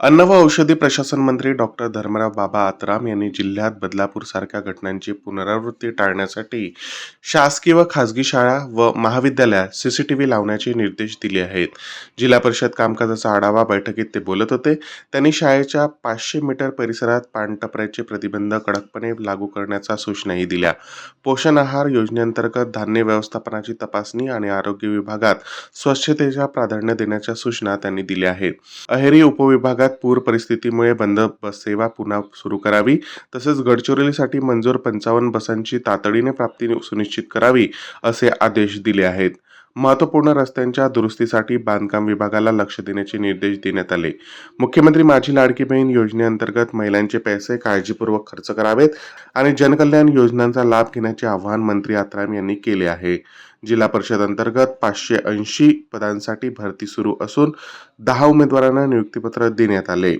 अन्न व औषधी प्रशासन मंत्री डॉक्टर धर्मराव बाबा आतराम यांनी जिल्ह्यात बदलापूर सारख्या घटनांची पुनरावृत्ती टाळण्यासाठी शासकीय व खासगी शाळा व महाविद्यालयात सीसीटीव्ही लावण्याचे निर्देश दिले आहेत. जिल्हा परिषद कामकाजाचा आढावा बैठकीत ते बोलत होते. त्यांनी शाळेच्या पाचशे मीटर परिसरात पाणटपऱ्याचे प्रतिबंध कडकपणे लागू करण्याच्या सूचनाही दिल्या. पोषण आहार योजनेअंतर्गत धान्य व्यवस्थापनाची तपासणी आणि आरोग्य विभागात स्वच्छतेच्या प्राधान्य देण्याच्या सूचना त्यांनी दिल्या आहेत. अहेरी उपविभागात पूर परिस्थितीमुळे बंद बस सेवा पुन्हा सुरू करावी तसेच गडचिरोलीसाठी मंजूर पंचावन्न बसांची तातडीने प्राप्ती सुनिश्चित करावी असे आदेश दिले आहेत. महत्त्वपूर्ण रस्त्यांच्या दुरुस्तीसाठी बांधकाम विभागाला लक्ष देण्याचे निर्देश देण्यात आले. मुख्यमंत्री माझी लाडकी बहीण योजनेअंतर्गत महिलांचे पैसे काळजीपूर्वक खर्च करावेत आणि जनकल्याण योजनांचा लाभ घेण्याचे आवाहन मंत्री आत्राम यांनी केले आहे. जिल्हा परिषद अंतर्गत पाचशे ऐंशी पदांसाठी भरती सुरू असून दहा उमेदवारांना नियुक्तीपत्र देण्यात आले.